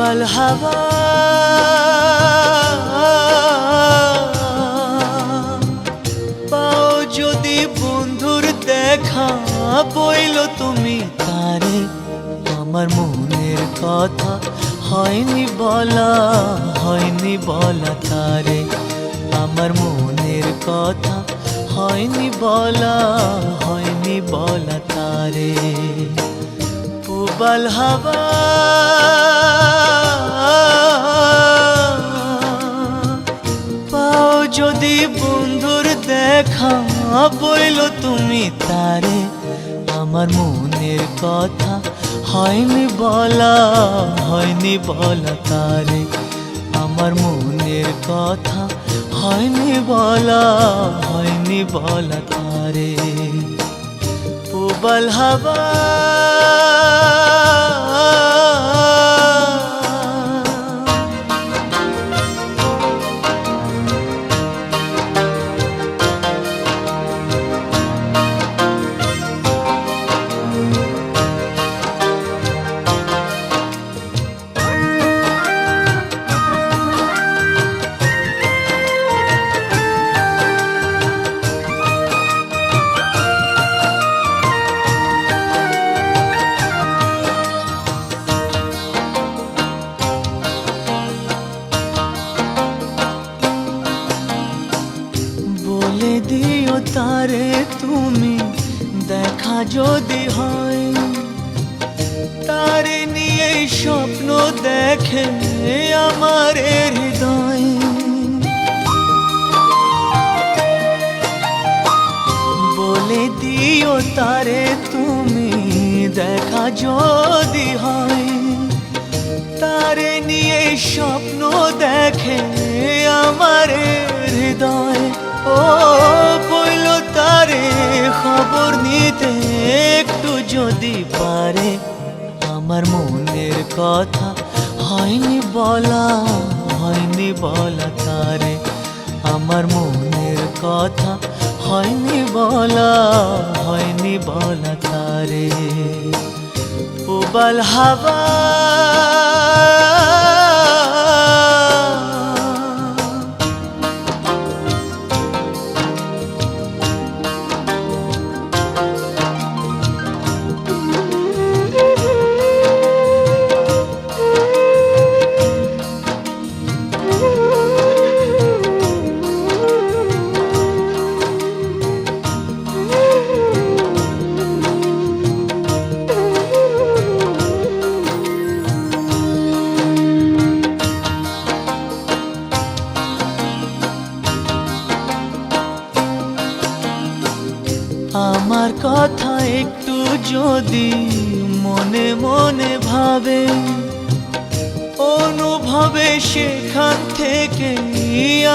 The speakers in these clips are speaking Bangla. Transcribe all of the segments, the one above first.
উবাল হাওয়া। পাও যদি বন্ধুর দেখা বইল তুমি তারে, আমার মনের কথা হয়নি বলা হয়নি বলা তারে, আমার মনের কথা হয়নি বলা হয়নি বলা তারে। পুবাল হাওয়া। দেখা বইল তুমি তারে। আমার মনের কথা হয়নি বলা হয়নি বলা তারে। আমার মনের কথা হয়নি বলা হয়নি বলা তারে। পুবল হাওয়া বলে দিও তারে তুমি, দেখা যদি হয়। তারে নিয়ে স্বপ্ন দেখে আমার হৃদয়। বলে দিও তারে তুমি, দেখা যদি হয়। তারে নিয়ে স্বপ্ন দেখে আমার হৃদয়। ও নিতে একটু যদি পারে, আমার মনের কথা হয়নি বলা হয়নি বলা তারে। আমার মনের কথা হয়নি বলা হয়নি বলা তারে। উবাল হাওয়া আমার কথা একটু যদি মনে মনে ভাবে, অনুভবে সেখান থেকে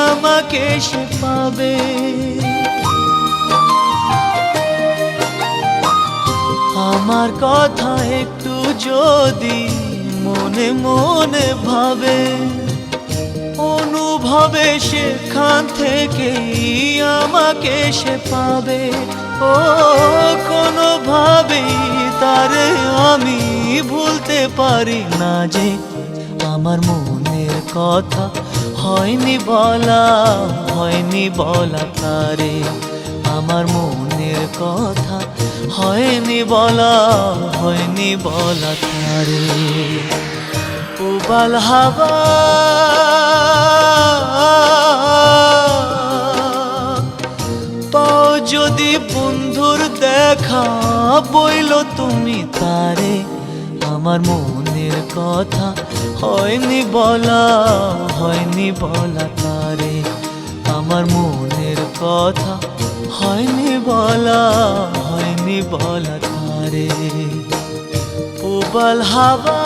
আমাকে সে পাবে। আমার কথা একটু যদি মনে মনে ভাবে, অনুভবে সেখান থেকে আমাকে সে পাবে। ও কোনোভাবেই তারে আমি ভুলতে পারি না যে আমার মনের কথা হয়নি বলা হয়নি বলা তারে। আমার মনের কথা হয়নি বলা হয়নি বলা তারে। উবাল হাওয়া যদি বন্ধুর দেখা বইল তুমি তারে, আমার মনের কথা হয়নি বলা হয়নি বলা তারে, আমার মনের কথা হয়নি বলা হয়নি বলা তারে। উবাল হাওয়া